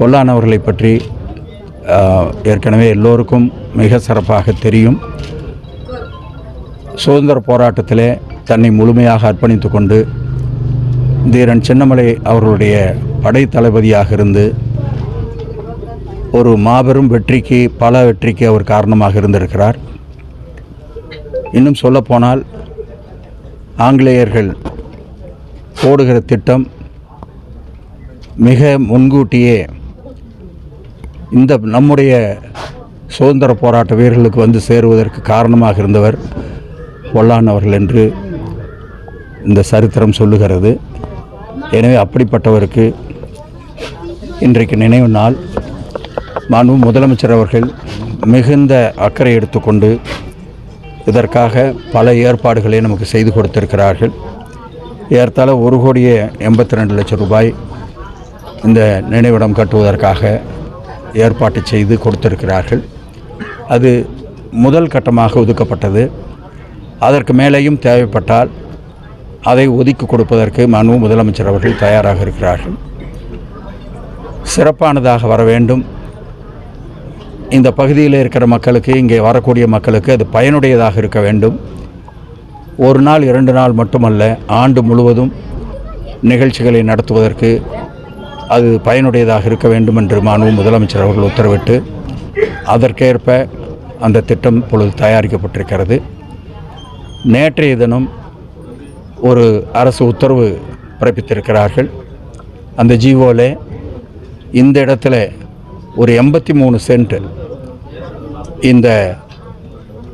பொல்லான் பற்றி ஏற்கனவே எல்லோருக்கும் மிக சிறப்பாக தெரியும். சுதந்திர போராட்டத்திலே தன்னை முழுமையாக அர்ப்பணித்து கொண்டு தீரன் சின்னமலை அவர்களுடைய படை தளபதியாக இருந்து ஒரு மாபெரும் வெற்றிக்கு பல வெற்றிக்கு அவர் காரணமாக இருந்திருக்கிறார். இன்னும் சொல்லப்போனால் ஆங்கிலேயர்கள் போடுகிற திட்டம் மிக முன்கூட்டியே இந்த நம்முடைய சுதந்திர போராட்ட வீரர்களுக்கு வந்து சேருவதற்கு காரணமாக இருந்தவர் பொல்லான் அவர்கள் என்று இந்த சரித்திரம் சொல்லுகிறது. எனவே அப்படிப்பட்டவருக்கு இன்றைக்கு நினைவு நாள். மாண்பு முதலமைச்சர் அவர்கள் மிகுந்த அக்கறை எடுத்துக்கொண்டு இதற்காக பல ஏற்பாடுகளை நமக்கு செய்து கொடுத்திருக்கிறார்கள். ஏறத்தாழ ஒரு கோடியே எண்பத்தி ரெண்டு லட்சம் ரூபாய் இந்த நினைவிடம் கட்டுவதற்காக ஏற்பாட்டு செய்து கொடுத்திருக்கிறார்கள். அது முதல் கட்டமாக ஒதுக்கப்பட்டது. அதற்கு மேலேயும் தேவைப்பட்டால் அதை ஒதுக்கி கொடுப்பதற்கு மனு முதலமைச்சர் அவர்கள் தயாராக இருக்கிறார்கள். சிறப்பானதாக வர வேண்டும். இந்த பகுதியில் இருக்கிற மக்களுக்கு இங்கே வரக்கூடிய மக்களுக்கு அது பயனுடையதாக இருக்க வேண்டும். ஒரு நாள் இரண்டு நாள் மட்டுமல்ல ஆண்டு முழுவதும் நிகழ்ச்சிகளை நடத்துவதற்கு அது பயனுடையதாக இருக்க வேண்டும் என்று மாண்பு முதலமைச்சர் அவர்கள் உத்தரவிட்டு அதற்கேற்ப அந்த திட்டம் இப்பொழுது தயாரிக்கப்பட்டிருக்கிறது. நேற்றைய தினம் ஒரு அரசு உத்தரவு பிறப்பித்திருக்கிறார்கள். அந்த ஜீவோவில் இந்த இடத்துல ஒரு எண்பத்தி மூணு சென்ட் இந்த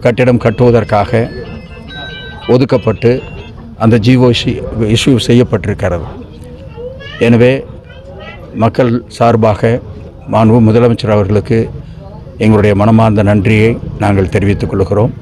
கட்டிடம் கட்டுவதற்காக ஒதுக்கப்பட்டு அந்த ஜீவோ இஷ்யூ செய்யப்பட்டிருக்கிறது. எனவே மக்கள் சார்பாக மாண்பு முதலமைச்சர் அவர்களுக்கு எங்களுடைய மனமார்ந்த நன்றியை நாங்கள் தெரிவித்துக் கொள்கிறோம்.